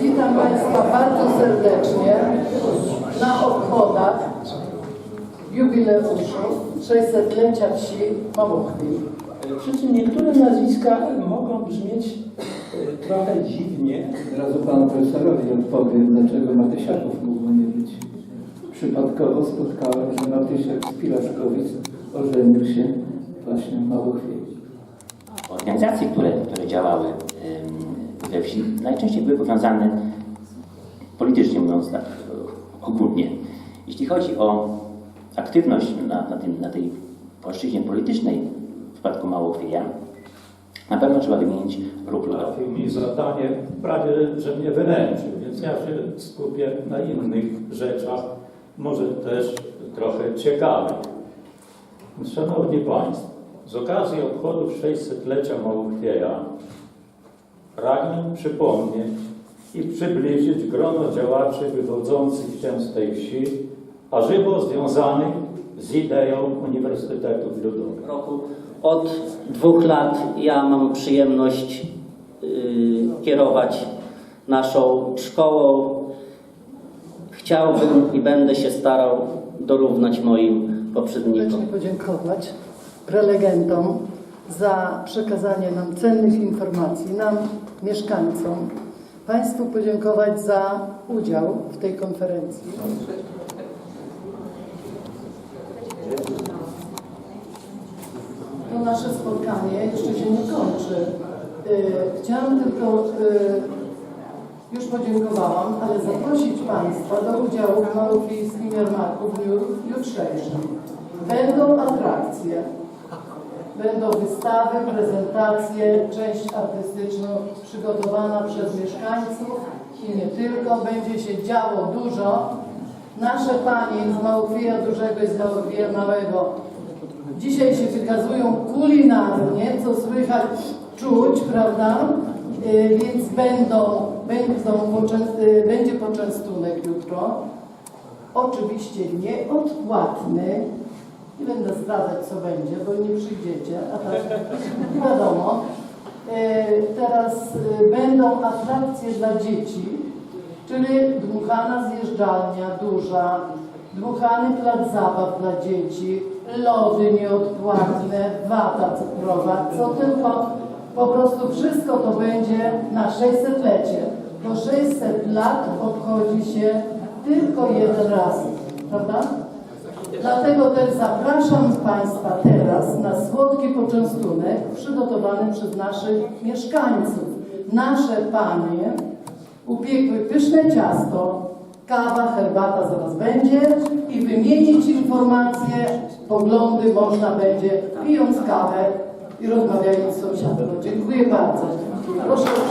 Witam Państwa bardzo serdecznie na obchodach jubileuszu 600-lecia wsi Mamuchwil. Przy czym niektóre nazwiska mogą brzmieć e, trochę dziwnie. Od razu panu profesorowi odpowiem, dlaczego Matysiaków mógł nie być. Przypadkowo spotkałem, że Matysiak z Pilaszkowic ożenił się właśnie w Małochwiei. Organizacje, które, które działały we wsi, najczęściej były powiązane politycznie, mówiąc tak e, ogólnie. Jeśli chodzi o aktywność na, na, tym, na tej płaszczyźnie politycznej w przypadku Małochwieja, na pewno trzeba wymienić ruch ludowy. Trafił mi zadanie prawie, że mnie wyręczył, więc ja się skupię na innych rzeczach, może też trochę ciekawych. Szanowni Państwo, z okazji obchodów 600-lecia Małochwieja pragnę przypomnieć i przybliżyć grono działaczy wywodzących się z tej wsi, a żywo związanych z ideą Uniwersytetów Ludowych. roku. Od dwóch lat ja mam przyjemność y, kierować naszą szkołą. Chciałbym i będę się starał dorównać moim poprzednikom. Serdecznie podziękować prelegentom za przekazanie nam cennych informacji, nam, mieszkańcom. Państwu podziękować za udział w tej konferencji. To nasze spotkanie jeszcze się nie kończy. Y, Chciałam tylko, y, już podziękowałam, ale zaprosić Państwa do udziału w Małopolskim Jarmarku w dniu jutrzejszym. Będą atrakcje, będą wystawy, prezentacje, część artystyczna przygotowana przez mieszkańców i nie tylko. Będzie się działo dużo. Nasze panie z Małopolska Dużego i z Małopolska Małego dzisiaj się wykazują kulinarnie, co słychać, czuć, prawda? Y, Więc będą, będą poczę- y, będzie poczęstunek jutro. Oczywiście nieodpłatny. Nie będę zdradzać, co będzie, bo nie przyjdziecie, a tak wiadomo. Y, Teraz y, będą atrakcje dla dzieci, czyli dmuchana zjeżdżalnia duża, dmuchany plac zabaw dla dzieci, lody nieodpłatne, wata cukrowa, co tylko, po prostu wszystko to będzie na 600-lecie. Bo 600 lat obchodzi się tylko jeden raz, prawda? Dlatego też zapraszam Państwa teraz na słodki poczęstunek przygotowany przez naszych mieszkańców. Nasze panie upiekły pyszne ciasto, kawa, herbata zaraz będzie i wymienić informacje, poglądy można będzie pijąc kawę i rozmawiając z sąsiadem. Dziękuję bardzo. Proszę.